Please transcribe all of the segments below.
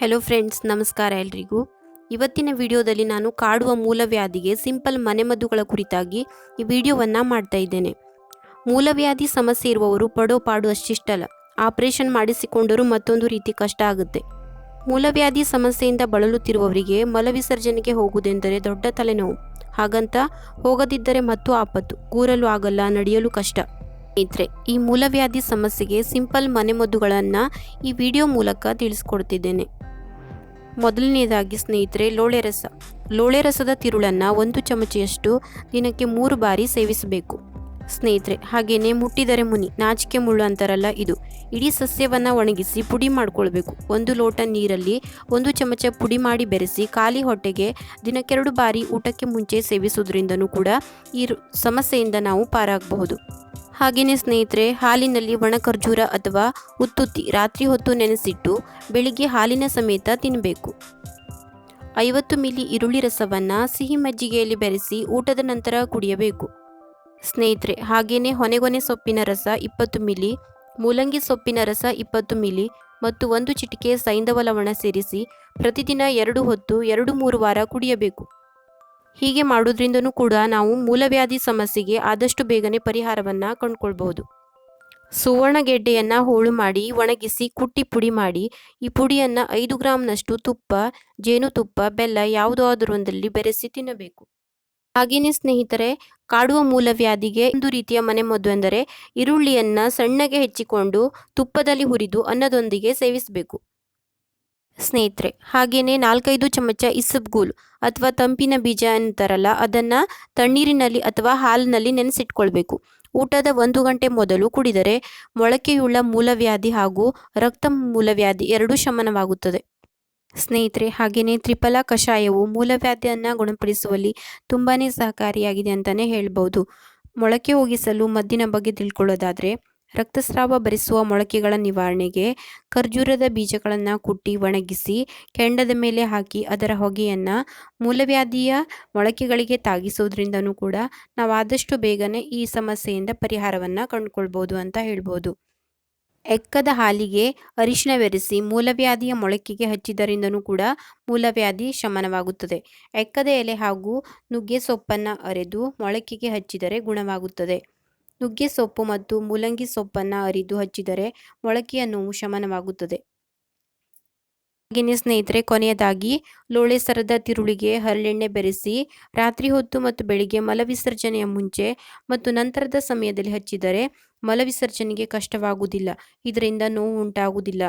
Hello friends ನಮಸ್ಕಾರ ಎಲ್ರಿಗೂ. ಇವತ್ತಿನ ವಿಡಿಯೋದಲ್ಲಿ ನಾನು ಕಾಡುವ ಮೂಲವ್ಯಾಧಿಗೆ ಸಿಂಪಲ್ ಮನೆಮದ್ದುಗಳ ಕುರಿತಾಗಿ ಈ ವಿಡಿಯೋವನ್ನು ಮಾಡ್ತಾ ಇದ್ದೇನೆ. ಮೂಲವ್ಯಾಧಿ ಸಮಸ್ಯೆ ಇರುವವರು ಪಡೋ ಪಾಡು ಅಷ್ಟಿಷ್ಟಲ್ಲ. ಆಪರೇಷನ್ ಮಾಡಿಸಿಕೊಂಡರೂ ಮತ್ತೊಂದು ರೀತಿ ಕಷ್ಟ ಆಗುತ್ತೆ. ಮೂಲವ್ಯಾಧಿ ಸಮಸ್ಯೆಯಿಂದ ಬಳಲುತ್ತಿರುವವರಿಗೆ ಮಲವಿಸರ್ಜನೆಗೆ ಹೋಗುವುದೆಂದರೆ ದೊಡ್ಡ ತಲೆನೋವು. ಹಾಗಂತ ಹೋಗದಿದ್ದರೆ ಮತ್ತು ಆಪತ್ತು, ಕೂರಲು ಆಗಲ್ಲ, ನಡೆಯಲು ಕಷ್ಟ. ಸ್ನೇಹಿತರೆ, ಈ ಮೂಲವ್ಯಾಧಿ ಸಮಸ್ಯೆಗೆ ಸಿಂಪಲ್ ಮನೆಮದ್ದುಗಳನ್ನು ಈ ವಿಡಿಯೋ ಮೂಲಕ ತಿಳಿಸ್ಕೊಡ್ತಿದ್ದೇನೆ. ಮೊದಲನೇದಾಗಿ ಸ್ನೇಹಿತರೆ, ಲೋಳೆ ರಸ. ಲೋಳೆ ರಸದ ತಿರುಳನ್ನು ಒಂದು ಚಮಚೆಯಷ್ಟು ದಿನಕ್ಕೆ ಮೂರು ಬಾರಿ ಸೇವಿಸಬೇಕು. ಸ್ನೇಹಿತರೆ ಹಾಗೆಯೇ ಮುಟ್ಟಿದರೆ ಮುನಿ, ನಾಚಿಕೆ ಮುಳ್ಳು ಅಂತಾರಲ್ಲ ಇದು. ಇಡೀ ಸಸ್ಯವನ್ನು ಒಣಗಿಸಿ ಪುಡಿ ಮಾಡಿಕೊಳ್ಬೇಕು. ಒಂದು ಲೋಟ ನೀರಲ್ಲಿ ಒಂದು ಚಮಚ ಪುಡಿ ಮಾಡಿ ಬೆರೆಸಿ ಖಾಲಿ ಹೊಟ್ಟೆಗೆ ದಿನಕ್ಕೆರಡು ಬಾರಿ ಊಟಕ್ಕೆ ಮುಂಚೆ ಸೇವಿಸುವುದರಿಂದನೂ ಕೂಡ ಈ ಸಮಸ್ಯೆಯಿಂದ ನಾವು ಪಾರಾಗಬಹುದು. ಹಾಗೆಯೇ ಸ್ನೇಹಿತರೆ, ಹಾಲಿನಲ್ಲಿ ಒಣ ಖರ್ಜೂರ ಅಥವಾ ಉತ್ತುತ್ತಿ ರಾತ್ರಿ ಹೊತ್ತು ನೆನೆಸಿಟ್ಟು ಬೆಳಿಗ್ಗೆ ಹಾಲಿನ ಸಮೇತ ತಿನ್ನಬೇಕು ಐವತ್ತು ಮಿಲಿ ಈರುಳ್ಳಿ ರಸವನ್ನು ಸಿಹಿ ಮಜ್ಜಿಗೆಯಲ್ಲಿ ಬೆರೆಸಿ ಊಟದ ನಂತರ ಕುಡಿಯಬೇಕು. ಸ್ನೇಹಿತರೆ ಹಾಗೆಯೇ ಹೊನೆಗೊನೆ ಸೊಪ್ಪಿನ ರಸ ಇಪ್ಪತ್ತು ಮಿಲಿ, ಮೂಲಂಗಿ ಸೊಪ್ಪಿನ ರಸ ಇಪ್ಪತ್ತು ಮಿಲಿ ಮತ್ತು ಒಂದು ಚಿಟಿಕೆ ಸೈಂಧವ ಲವಣ ಸೇರಿಸಿ ಪ್ರತಿದಿನ ಎರಡು ಹೊತ್ತು ಎರಡು ಮೂರು ವಾರ ಕುಡಿಯಬೇಕು. ಹೀಗೆ ಮಾಡೋದ್ರಿಂದನೂ ಕೂಡ ನಾವು ಮೂಲವ್ಯಾಧಿ ಸಮಸ್ಯೆಗೆ ಆದಷ್ಟು ಬೇಗನೆ ಪರಿಹಾರವನ್ನು ಕಂಡುಕೊಳ್ಬಹುದು. ಸುವರ್ಣಗೆಡ್ಡೆಯನ್ನು ಹೋಳು ಮಾಡಿ, ಒಣಗಿಸಿ, ಕುಟ್ಟಿ ಪುಡಿ ಮಾಡಿ, ಈ ಪುಡಿಯನ್ನು ಐದು ಗ್ರಾಂನಷ್ಟು ತುಪ್ಪ ಜೇನುತುಪ್ಪ ಬೆಲ್ಲ ಯಾವುದಾದರೊಂದಲ್ಲಿ ಬೆರೆಸಿ ತಿನ್ನಬೇಕು. ಹಾಗೆಯೇ ಸ್ನೇಹಿತರೆ, ಕಾಡುವ ಮೂಲವ್ಯಾಧಿಗೆ ಒಂದು ರೀತಿಯ ಮನೆಮದ್ದು ಎಂದರೆ, ಈರುಳ್ಳಿಯನ್ನು ಸಣ್ಣಗೆ ಹೆಚ್ಚಿಕೊಂಡು ತುಪ್ಪದಲ್ಲಿ ಹುರಿದು ಅನ್ನದೊಂದಿಗೆ ಸೇವಿಸಬೇಕು. ಸ್ನೇಹಿತರೆ ಹಾಗೆಯೇ ನಾಲ್ಕೈದು ಚಮಚ ಇಸಬ್ಗೂಲ್ ಅಥವಾ ತಂಪಿನ ಬೀಜ ಅಂತಾರಲ್ಲ, ಅದನ್ನು ತಣ್ಣೀರಿನಲ್ಲಿ ಅಥವಾ ಹಾಲಿನಲ್ಲಿ ನೆನೆಸಿಟ್ಕೊಳ್ಬೇಕು. ಊಟದ ಒಂದು ಗಂಟೆ ಮೊದಲು ಕುಡಿದರೆ ಮೊಳಕೆಯುಳ್ಳ ಮೂಲವ್ಯಾಧಿ ಹಾಗೂ ರಕ್ತ ಮೂಲವ್ಯಾಧಿ ಎರಡೂ ಶಮನವಾಗುತ್ತದೆ. ಸ್ನೇಹಿತರೆ ಹಾಗೆಯೇ ತ್ರಿಫಲ ಕಷಾಯವು ಮೂಲವ್ಯಾಧಿಯನ್ನು ಗುಣಪಡಿಸುವಲ್ಲಿ ತುಂಬಾ ಸಹಕಾರಿಯಾಗಿದೆ ಅಂತಲೇ ಹೇಳ್ಬೋದು. ಮೊಳಕೆ ಹೋಗಿಸಲು ಮದ್ದಿನ ಬಗ್ಗೆ ತಿಳ್ಕೊಳ್ಳೋದಾದರೆ ರಕ್ತಸ್ರಾವ ಭರಿಸುವ ಮೊಳಕೆಗಳ ನಿವಾರಣೆಗೆ ಖರ್ಜೂರದ ಬೀಜಗಳನ್ನು ಕುಟ್ಟಿ ಒಣಗಿಸಿ, ಕೆಂಡದ ಮೇಲೆ ಹಾಕಿ ಅದರ ಹೊಗೆಯನ್ನು ಮೂಲವ್ಯಾಧಿಯ ಮೊಳಕೆಗಳಿಗೆ ತಾಗಿಸೋದ್ರಿಂದನೂ ಕೂಡ ನಾವು ಆದಷ್ಟು ಬೇಗನೆ ಈ ಸಮಸ್ಯೆಯಿಂದ ಪರಿಹಾರವನ್ನು ಕಂಡುಕೊಳ್ಬೋದು ಅಂತ ಹೇಳ್ಬೋದು. ಎಕ್ಕದ ಹಾಲಿಗೆ ಅರಿಶಿನ ಬೆರೆಸಿ ಮೂಲವ್ಯಾಧಿಯ ಮೊಳಕೆಗೆ ಹಚ್ಚಿದರಿಂದನೂ ಕೂಡ ಮೂಲವ್ಯಾಧಿ ಶಮನವಾಗುತ್ತದೆ. ಎಕ್ಕದ ಎಲೆ ಹಾಗೂ ನುಗ್ಗೆ ಸೊಪ್ಪನ್ನು ಅರೆದು ಮೊಳಕೆಗೆ ಹಚ್ಚಿದರೆ ಗುಣವಾಗುತ್ತದೆ. ನುಗ್ಗೆ ಸೊಪ್ಪು ಮತ್ತು ಮೂಲಂಗಿ ಸೊಪ್ಪನ್ನು ಅರಿದು ಹಚ್ಚಿದರೆ ಮೊಳಕೆಯ ನೋವು ಶಮನವಾಗುತ್ತದೆ. ಹಾಗೆಯೇ ಸ್ನೇಹಿತರೆ, ಕೊನೆಯದಾಗಿ ಲೋಳೆ ಸರದ ತಿರುಳಿಗೆ ಹರಳೆಣ್ಣೆ ಬೆರೆಸಿ ರಾತ್ರಿ ಹೊತ್ತು ಮತ್ತು ಬೆಳಿಗ್ಗೆ ಮಲವಿಸರ್ಜನೆಯ ಮುಂಚೆ ಮತ್ತು ನಂತರದ ಸಮಯದಲ್ಲಿ ಹಚ್ಚಿದರೆ ಮಲವಿಸರ್ಜನೆಗೆ ಕಷ್ಟವಾಗುವುದಿಲ್ಲ. ಇದರಿಂದ ನೋವು ಉಂಟಾಗುವುದಿಲ್ಲ.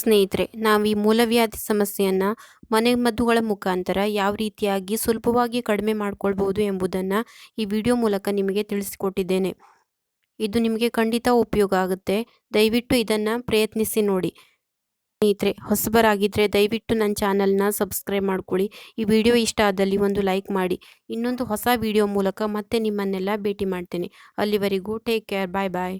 ಸ್ನೇಹಿತರೆ, ನಾವು ಈ ಮೂಲವ್ಯಾಧಿ ಸಮಸ್ಯೆಯನ್ನು ಮನೆಮದ್ದುಗಳ ಮುಖಾಂತರ ಯಾವ ರೀತಿಯಾಗಿ ಸುಲಭವಾಗಿ ಕಡಿಮೆ ಮಾಡಿಕೊಳ್ಬೋದು ಎಂಬುದನ್ನು ಈ ವಿಡಿಯೋ ಮೂಲಕ ನಿಮಗೆ ತಿಳಿಸಿಕೊಟ್ಟಿದ್ದೇನೆ. ಇದು ನಿಮಗೆ ಖಂಡಿತ ಉಪಯೋಗ ಆಗುತ್ತೆ. ದಯವಿಟ್ಟು ಇದನ್ನು ಪ್ರಯತ್ನಿಸಿ ನೋಡಿ. ಸ್ನೇಹಿತರೆ ಹೊಸಬರಾಗಿದ್ದರೆ ದಯವಿಟ್ಟು ನನ್ನ ಚಾನಲ್ನ ಸಬ್ಸ್ಕ್ರೈಬ್ ಮಾಡ್ಕೊಳ್ಳಿ. ಈ ವಿಡಿಯೋ ಇಷ್ಟ ಆದಲ್ಲಿ ಒಂದು ಲೈಕ್ ಮಾಡಿ. ಇನ್ನೊಂದು ಹೊಸ ವಿಡಿಯೋ ಮೂಲಕ ಮತ್ತೆ ನಿಮ್ಮನ್ನೆಲ್ಲ ಭೇಟಿ ಮಾಡ್ತೇನೆ. ಅಲ್ಲಿವರೆಗೂ ಟೇಕ್ ಕೇರ್, ಬಾಯ್ ಬಾಯ್.